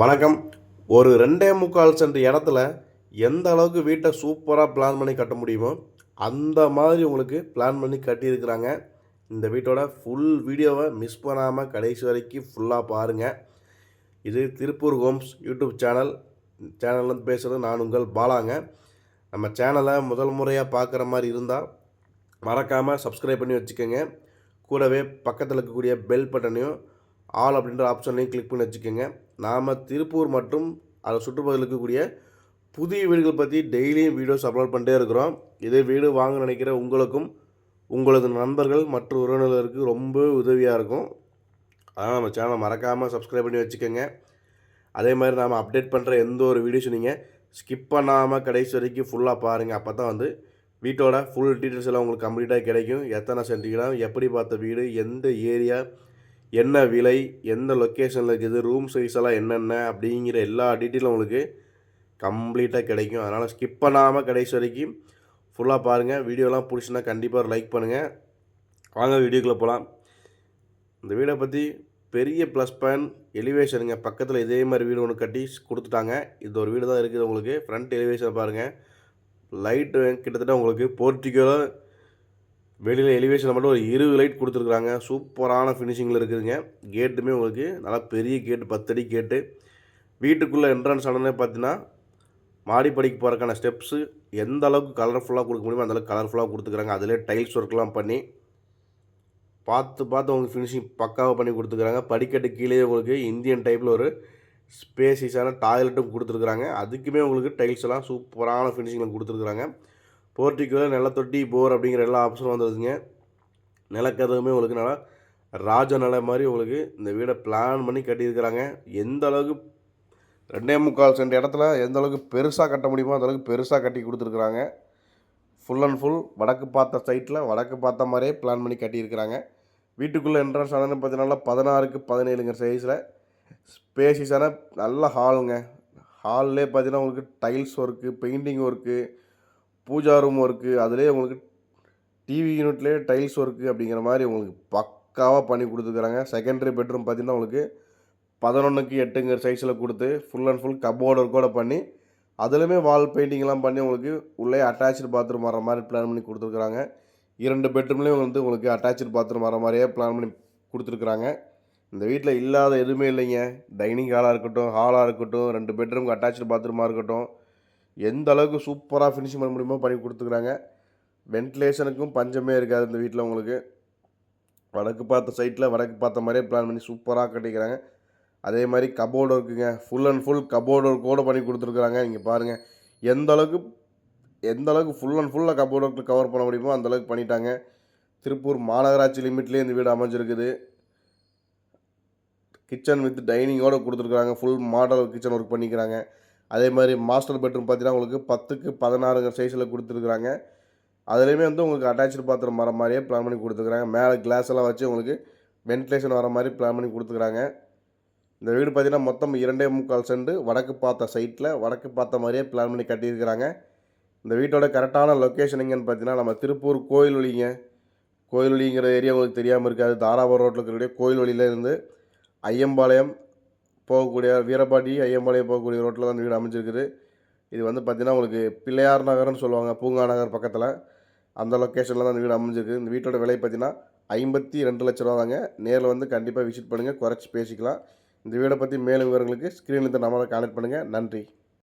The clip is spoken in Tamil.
வணக்கம். ஒரு ரெண்டே முக்கால் சென்ட் இடத்துல எந்த அளவுக்கு வீட்டை சூப்பராக பிளான் பண்ணி கட்ட முடியுமோ அந்த மாதிரி உங்களுக்கு பிளான் பண்ணி கட்டியிருக்கிறாங்க. இந்த வீட்டோட ஃபுல் வீடியோவை மிஸ் பண்ணாமல் கடைசி வரைக்கும் ஃபுல்லாக பாருங்கள் இது திருப்பூர் ஹோம்ஸ் யூடியூப் சேனல் சேனல்லேருந்து பேசுகிறது நான் உங்கள் பாலாங்க. நம்ம சேனலை முதல் முறையாக பார்க்குற மாதிரி இருந்தால் மறக்காமல் சப்ஸ்கிரைப் பண்ணி வச்சுக்கோங்க. கூடவே பக்கத்தில் இருக்கக்கூடிய பெல் பட்டனையும் ஆல் அப்படின்ற ஆப்ஷனையும் கிளிக் பண்ணி வச்சுக்கோங்க. நாம் திருப்பூர் மற்றும் அதை சுற்றுப்பகுதியில் இருக்கக்கூடிய புதிய வீடுகள் பற்றி டெய்லியும் வீடியோஸ் அப்லோட் பண்ணிட்டே இருக்கிறோம். இதே வீடு வாங்க நினைக்கிற உங்களுக்கும் உங்களது நண்பர்கள் மற்ற உறவினர்களுக்கு ரொம்ப உதவியாக இருக்கும். அதனால் நம்ம சேனலை மறக்காமல் சப்ஸ்கிரைப் பண்ணி வச்சுக்கோங்க. அதே மாதிரி நாம் அப்டேட் பண்ணுற எந்த ஒரு வீடியோஸும் நீங்கள் ஸ்கிப் பண்ணாமல் கடைசி வரைக்கும் ஃபுல்லாக பாருங்கள் அப்போ தான் வந்து வீட்டோட ஃபுல் டீட்டெயில்ஸ் எல்லாம் உங்களுக்கு கம்ப்ளீட்டாக கிடைக்கும். எத்தனை சென்டிகிராம் எப்படி பார்த்த வீடு எந்த ஏரியா என்ன விலை எந்த லொக்கேஷனில் இருக்குது ரூம் சைஸ் எல்லாம் என்னென்ன அப்படிங்கிற எல்லா டீட்டெயிலும் உங்களுக்கு கம்ப்ளீட்டாக கிடைக்கும். அதனால் ஸ்கிப் பண்ணாமல் கடைசி வரைக்கும் ஃபுல்லாக பாருங்கள் வீடியோலாம் பிடிச்சுன்னா கண்டிப்பாக லைக் பண்ணுங்கள் வாங்க வீடியோக்குள்ளே போகலாம் இந்த வீடை பற்றி பெரிய ப்ளஸ் பாயிண்ட் எலிவேஷனுங்க பக்கத்தில் இதே மாதிரி வீடு ஒன்று கட்டி கொடுத்துட்டாங்க. இது ஒரு வீடு தான் இருக்குது உங்களுக்கு. ஃப்ரண்ட் எலிவேஷன் பாருங்கள் லைட்டு கிட்டத்தட்ட உங்களுக்கு போர்ட்டிக்கோவில் வெளியில் எலிவேஷனில் மட்டும் ஒரு இருபது லைட் கொடுத்துருக்குறாங்க. சூப்பரான ஃபினிஷிங்கில் இருக்குதுங்க. கேட்டுமே உங்களுக்கு நல்லா பெரிய கேட்டு பத்தடி கேட்டு வீட்டுக்குள்ளே என்ட்ரன்ஸ் ஆனதே பார்த்தீங்கன்னா மாடிப்படிக்கு போகிறக்கான ஸ்டெப்ஸு எந்த அளவுக்கு கலர்ஃபுல்லாக கொடுக்க முடியுமோ அந்தளவுக்கு கலர்ஃபுல்லாக கொடுத்துக்கிறாங்க. அதிலே டைல்ஸ் ஒர்க்லாம் பண்ணி பார்த்து பார்த்து அவங்க ஃபினிஷிங் பக்காவாக பண்ணி கொடுத்துருக்குறாங்க படிக்கட்டு கீழே உங்களுக்கு இந்தியன் டைப்பில் ஒரு ஸ்பேசிஸான டாய்லெட்டும் கொடுத்துருக்குறாங்க. அதுக்குமே உங்களுக்கு டைல்ஸ் எல்லாம் சூப்பரான ஃபினிஷிங்கில் கொடுத்துருக்குறாங்க. போர்ட்டிக்கோவில் நிலத்தொட்டி போர் அப்படிங்கிற எல்லா ஆப்ஷனும் வந்துருதுங்க நிலக்கதவுமே உங்களுக்கு நல்லா ராஜ நிலை மாதிரி உங்களுக்கு இந்த வீடை பிளான் பண்ணி கட்டியிருக்கிறாங்க. எந்த அளவுக்கு ரெண்டே முக்கால் சென்ட் இடத்துல எந்த அளவுக்கு பெருசாக கட்ட முடியுமோ அந்த அளவுக்கு பெருசாக கட்டி கொடுத்துருக்குறாங்க. ஃபுல் அண்ட் ஃபுல் வடக்கு பார்த்த சைட்டில் வடக்கு பார்த்த மாதிரியே பிளான் பண்ணி கட்டியிருக்கிறாங்க. வீட்டுக்குள்ளே என்ட்ரன்ஸ் ஆனதுன்னு பார்த்தீங்கன்னா பதினாறுக்கு பதினேழுங்கிற சைஸில் ஸ்பேசிஸான நல்ல ஹாலுங்க ஹால்லே பார்த்தீங்கன்னா உங்களுக்கு tiles work painting work pooja room work அதிலே உங்களுக்கு டிவி யூனிட்லேயே டைல்ஸ் ஒர்க்கு அப்படிங்கிற மாதிரி உங்களுக்கு பக்காவாக பண்ணி கொடுத்துருக்குறாங்க செகண்டரி பெட்ரூம் பார்த்தீங்கன்னா உங்களுக்கு பதினொன்றுக்கு எட்டுங்கிற சைஸில் கொடுத்து ஃபுல் அண்ட் ஃபுல் கபோர்டு ஒர்க்கோட பண்ணி அதுலேயுமே வால் பெயிண்டிங்லாம் பண்ணி உங்களுக்கு உள்ளே அட்டாச்சு பாத்ரூம் வர மாதிரி பிளான் பண்ணி கொடுத்துருக்குறாங்க இரண்டு பெட்ரூம்லேயும் வந்து உங்களுக்கு அட்டாச்சு பாத்ரூம் வர மாதிரியே பிளான் பண்ணி கொடுத்துருக்குறாங்க இந்த வீட்டில் இல்லாத எதுவுமே இல்லைங்க. டைனிங் ஹாலாக இருக்கட்டும் ஹாலாக இருக்கட்டும் ரெண்டு பெட்ரூம்க்கு அட்டாச்சு பாத்ரூமாக இருக்கட்டும். எந்த அளவுக்கு சூப்பராக ஃபினிஷிங் பண்ண முடியுமோ பண்ணி கொடுத்துக்குறாங்க. வென்டிலேஷனுக்கும் பஞ்சமே இருக்காது இந்த வீட்டில் உங்களுக்கு. வடக்கு பார்த்த சைட்டில் வடக்கு பார்த்த மாதிரியே பிளான் பண்ணி சூப்பராக கட்டிக்கிறாங்க. அதே மாதிரி கபோர்டு இருக்குங்க ஃபுல் அண்ட் ஃபுல் கபோர்டு ஒர்க்கோடு பண்ணி கொடுத்துருக்குறாங்க. இங்கே பாருங்கள் எந்த அளவுக்கு எந்த அளவுக்கு ஃபுல் அண்ட் ஃபுல்லாக கபோர்டு ஒர்க்கில் கவர் பண்ண முடியுமோ அந்தளவுக்கு பண்ணிட்டாங்க. திருப்பூர் மாநகராட்சி லிமிட்லேயே இந்த வீடு அமைஞ்சிருக்குது. கிச்சன் வித் டைனிங்கோடு கொடுத்துருக்குறாங்க. ஃபுல் மாடல் கிச்சன் ஒர்க் பண்ணிக்கிறாங்க. அதே மாதிரி மாஸ்டர் பெட்ரூம் பார்த்தீங்கன்னா உங்களுக்கு பத்துக்கு பதினாறுங்கிற சைஸில் கொடுத்துருக்குறாங்க. அதுலேயுமே வந்து உங்களுக்கு அட்டாச்சு பாத்திரம் வர மாதிரியே பிளான் பண்ணி கொடுத்துருக்குறாங்க. மேலே கிளாஸ் எல்லாம் வச்சு உங்களுக்கு வென்டிலேஷன் வர மாதிரி பிளான் பண்ணி கொடுத்துருக்குறாங்க. இந்த வீடு பார்த்தீங்கன்னா மொத்தம் இரண்டே முக்கால் செண்டு வடக்கு பார்த்த சைட்டில் வடக்கு பார்த்த மாதிரியே பிளான் பண்ணி கட்டியிருக்கிறாங்க. இந்த வீட்டோட கரெக்டான லொக்கேஷன் எங்கன்னு பார்த்தீங்கன்னா நம்ம திருப்பூர் கோயில் வழிங்க கோயில் வழிங்கிற ஏரியா உங்களுக்கு தெரியாமல் இருக்காது. தாராபுரம் ரோட்டில் இருக்கக்கூடிய கோயில் வழியிலேருந்து ஐயம்பாளையம் போகக்கூடிய வீரபாட்டி ஐயம்பாளையம் போகக்கூடிய ரோட்டில் தான் வீடு அமைஞ்சிருக்குது. இது வந்து பார்த்திங்கன்னா உங்களுக்கு பிள்ளையார் நகர்னு சொல்லுவாங்க பூங்கா நகர் பக்கத்தில். அந்த லொக்கேஷனில் தான் இந்த வீடு அமைஞ்சிருக்கு. இந்த வீட்டோட விலை பார்த்திங்கன்னா ஐம்பத்தி ரெண்டு லட்ச ரூபா தாங்க. நேரில் வந்து கண்டிப்பாக விசிட் பண்ணுங்கள் குறைச்சி பேசிக்கலாம். இந்த வீடை பற்றி மேலும் விவரங்களுக்கு ஸ்க்ரீனில் இந்த நம்பரை கான்டெக்ட் பண்ணுங்கள் நன்றி.